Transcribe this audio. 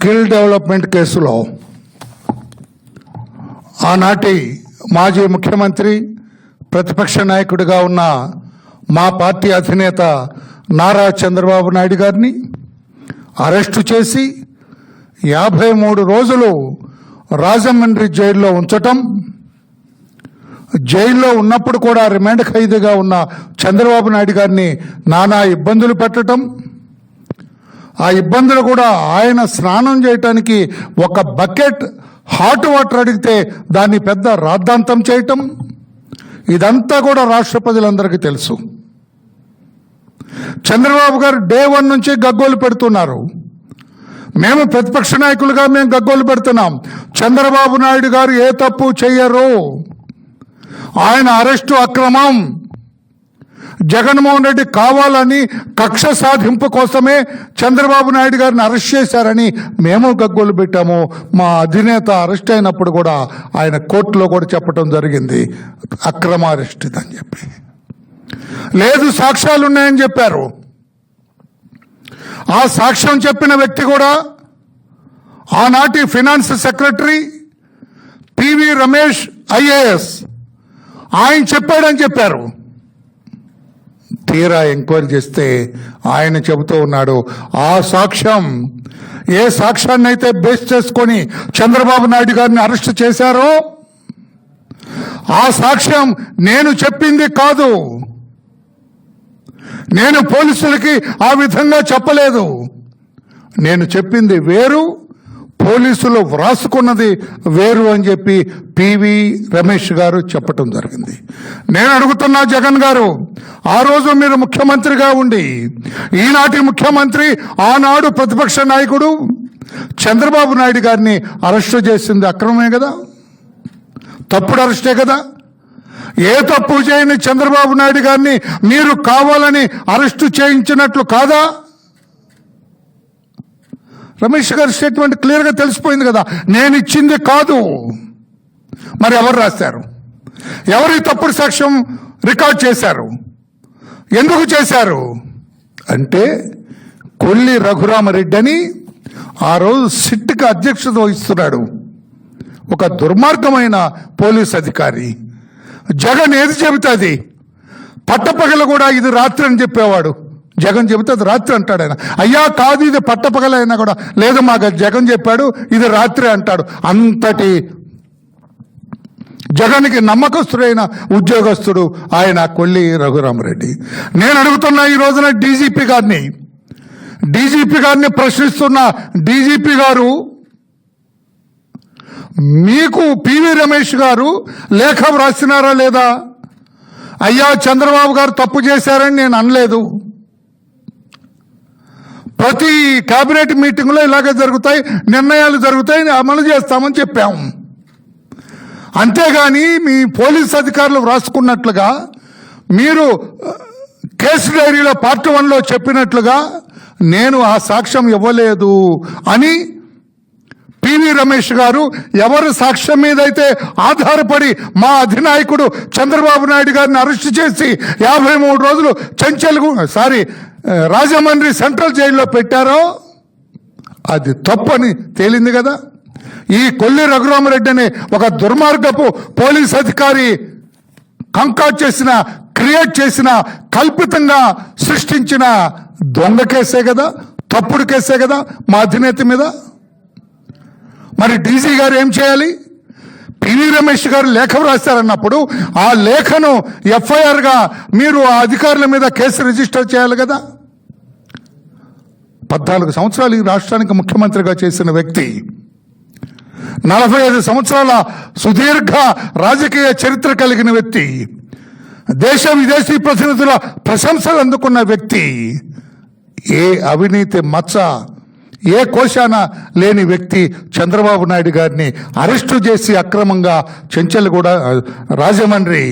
Skill development కేసులో ఆనాటి మాజీ ముఖ్యమంత్రి ప్రతిపక్ష నాయకుడిగా ఉన్న మా పార్టీ అధినేత నారా చంద్రబాబు నాయుడు గారిని అరెస్టు చేసి యాభై మూడు రోజులు రాజమండ్రి జైల్లో ఉంచటం జైల్లో ఉన్నప్పుడు కూడా రిమాండ్ ఖైదీగా ఉన్న చంద్రబాబు నాయుడు గారిని నానా ఇబ్బందులు పెట్టడం ఆ ఇబ్బందులు కూడా ఆయన స్నానం చేయటానికి ఒక బకెట్ హాట్ వాటర్ అడిగితే దాన్ని పెద్ద రాద్ధాంతం చేయటం. ఇదంతా కూడా రాష్ట్ర ప్రజలందరికీ తెలుసు. చంద్రబాబు గారు డే వన్ నుంచి గగ్గోలు పెడుతున్నారు. మేము ప్రతిపక్ష నాయకులుగా మేము గగ్గోలు పెడుతున్నాం. చంద్రబాబు నాయుడు గారు ఏ తప్పు చెయ్యరు. ఆయన అరెస్టు అక్రమం. జగన్మోహన్ రెడ్డి కావాలని కక్ష సాధింపు కోసమే చంద్రబాబు నాయుడు గారిని అరెస్ట్ చేశారని మేము గగ్గోలు పెట్టాము. మా అధినేత అరెస్ట్ అయినప్పుడు కూడా ఆయన కోర్టులో కూడా చెప్పడం జరిగింది. అక్రమ అరెస్ట్ అని చెప్పి. లేదు సాక్ష్యాలు ఉన్నాయని చెప్పారు. ఆ సాక్ష్యం చెప్పిన వ్యక్తి కూడా ఆనాటి finance secretary PV Ramesh IAS. ఆయన చెప్పాడని చెప్పారు. తీరా ఎంక్వైరీ చేస్తే ఆయన చెబుతూ ఉన్నాడు ఆ సాక్ష్యం ఏ సాక్ష్యాన్ని అయితే బేస్ చేసుకొని చంద్రబాబు నాయుడు గారిని అరెస్ట్ చేశారో ఆ సాక్ష్యం నేను చెప్పింది కాదు. నేను పోలీసులకి ఆ విధంగా చెప్పలేదు. నేను చెప్పింది వేరు పోలీసులు వ్రాసుకున్నది వేరు అని చెప్పి పివి రమేష్ గారు చెప్పటం జరిగింది. నేను అడుగుతున్నా జగన్ గారు ఆ రోజు మీరు ముఖ్యమంత్రిగా ఉండి ఈనాటి ముఖ్యమంత్రి ఆనాడు ప్రతిపక్ష నాయకుడు చంద్రబాబు నాయుడు గారిని అరెస్టు చేసింది అక్రమమే కదా? తప్పుడు అరెస్టే కదా? ఏ తప్పు చేయని చంద్రబాబు నాయుడు గారిని మీరు కావాలని అరెస్టు చేయించినట్లు కాదా? రమేష్ గారి స్టేట్మెంట్ క్లియర్గా తెలిసిపోయింది కదా. నేను ఇచ్చింది కాదు. మరి ఎవరు రాశారు? ఎవరు ఈ తప్పుడు సాక్ష్యం రికార్డ్ చేశారు? ఎందుకు చేశారు? అంటే కొల్లి రఘురామరెడ్డి అని ఆ రోజు సిట్కి అధ్యక్షత వహిస్తున్నాడు. ఒక దుర్మార్గమైన పోలీస్ అధికారి. జగన్ ఏది చెబుతుంది పట్టపగల కూడా ఇది రాత్రి అని చెప్పేవాడు. జగన్ చెబితే అది రాత్రి అంటాడు ఆయన. అయ్యా కాదు ఇది పట్టపగల అయినా కూడా. లేదు మాకు జగన్ చెప్పాడు ఇది రాత్రి అంటాడు. అంతటి జగన్కి నమ్మకస్తుడైన ఉద్యోగస్తుడు ఆయన కొల్లి రఘురామరెడ్డి. నేను అడుగుతున్నా ఈ రోజున డీజీపీ గారిని డీజీపీ గారిని ప్రశ్నిస్తున్న డీజీపీ గారు మీకు పివి రమేష్ గారు లేఖ వ్రాసినారా లేదా? అయ్యా చంద్రబాబు గారు తప్పు చేశారని నేను అనలేదు. ప్రతి కేబినెట్ మీటింగ్లో ఇలాగే జరుగుతాయి నిర్ణయాలు జరుగుతాయి అమలు చేస్తామని చెప్పాము అంతేగాని మీ పోలీస్ అధికారులు వ్రాసుకున్నట్లుగా మీరు కేసు డైరీలో పార్ట్ వన్లో చెప్పినట్లుగా నేను ఆ సాక్ష్యం ఇవ్వలేదు అని పివి రమేష్ గారు ఎవరు సాక్ష్యం మీద అయితే ఆధారపడి మా అధినాయకుడు చంద్రబాబు నాయుడు గారిని అరెస్ట్ చేసి యాభై మూడు రోజులు చంచల్గు సారీ రాజమండ్రి సెంట్రల్ జైల్లో పెట్టారో అది తప్పని తేలింది కదా. ఈ కొల్లి రఘురామరెడ్డి అనే ఒక దుర్మార్గపు పోలీస్ అధికారి కంకాట్ చేసిన క్రియేట్ చేసిన కల్పితంగా సృష్టించిన దొంగ కేసే కదా తప్పుడు కేసే కదా మా అధినేత మీద? మరి డీజీ గారు ఏం చేయాలి? పివి రమేష్ గారు లేఖ వ్రాస్తారన్నప్పుడు ఆ లేఖను ఎఫ్ఐఆర్గా మీరు ఆ అధికారుల మీద కేసు రిజిస్టర్ చేయాలి కదా? పద్నాలుగు సంవత్సరాలు ఈ రాష్ట్రానికి ముఖ్యమంత్రిగా చేసిన వ్యక్తి నలభై ఐదు సంవత్సరాల సుదీర్ఘ రాజకీయ చరిత్ర కలిగిన వ్యక్తి దేశ విదేశీ ప్రతినిధుల ప్రశంసలు అందుకున్న వ్యక్తి ఏ అవినీతి మచ్చ ఏ కోశాన లేని వ్యక్తి చంద్రబాబు నాయుడు గారిని అరెస్టు చేసి అక్రమంగా చెంచల్ కూడా రాజమండ్రి